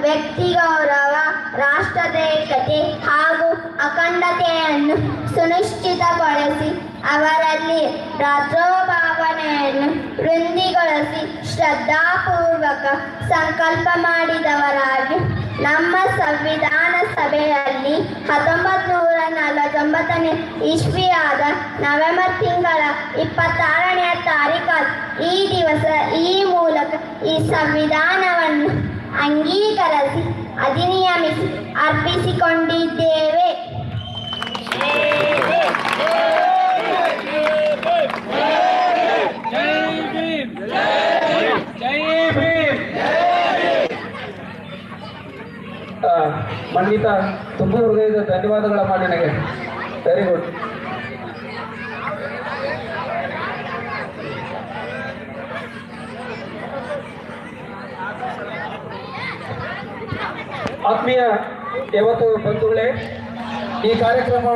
ವ್ಯಕ್ತಿ ಗೌರವ ರಾಷ್ಟ್ರದ ಏಕತೆ ಹಾಗೂ ಅಖಂಡತೆಯನ್ನು ಸುನಿಶ್ಚಿತಗೊಳಿಸಿ ಅವರಲ್ಲಿ ರಾತ್ರೋಭಾವನೆಯನ್ನು ವೃಂದಿಗೊಳಿಸಿ ಶ್ರದ್ಧಾಪೂರ್ವಕ ಸಂಕಲ್ಪ ಮಾಡಿದವರಾಗಿ ನಮ್ಮ ಸಂವಿಧಾನ ಸಭೆಯಲ್ಲಿ ಹತ್ತೊಂಬತ್ತು ನೂರ ನಲವತ್ತೊಂಬತ್ತನೇ ಇಸ್ವಿಯಾದ ನವೆಂಬರ್ ತಿಂಗಳ ಇಪ್ಪತ್ತಾರನೆಯ ತಾರೀಖು ಈ ದಿವಸ ಈ ಮೂಲಕ ಈ ಸಂವಿಧಾನವನ್ನು ಅಂಗೀಕರಿಸಿ ಅಧಿನಿಯಮಿಸಿ ಅರ್ಪಿಸಿಕೊಂಡಿದ್ದೇವೆ. ಮಂಡಿತ ತುಂಬ ಹೃದಯದ ಧನ್ಯವಾದಗಳ ಮಾಡಿ ನನಗೆ. ವೆರಿ ಗುಡ್ ಆತ್ಮೀಯ ಯಾವತ್ತು ಬಂಧುಗಳೇ ಈ ಕಾರ್ಯಕ್ರಮ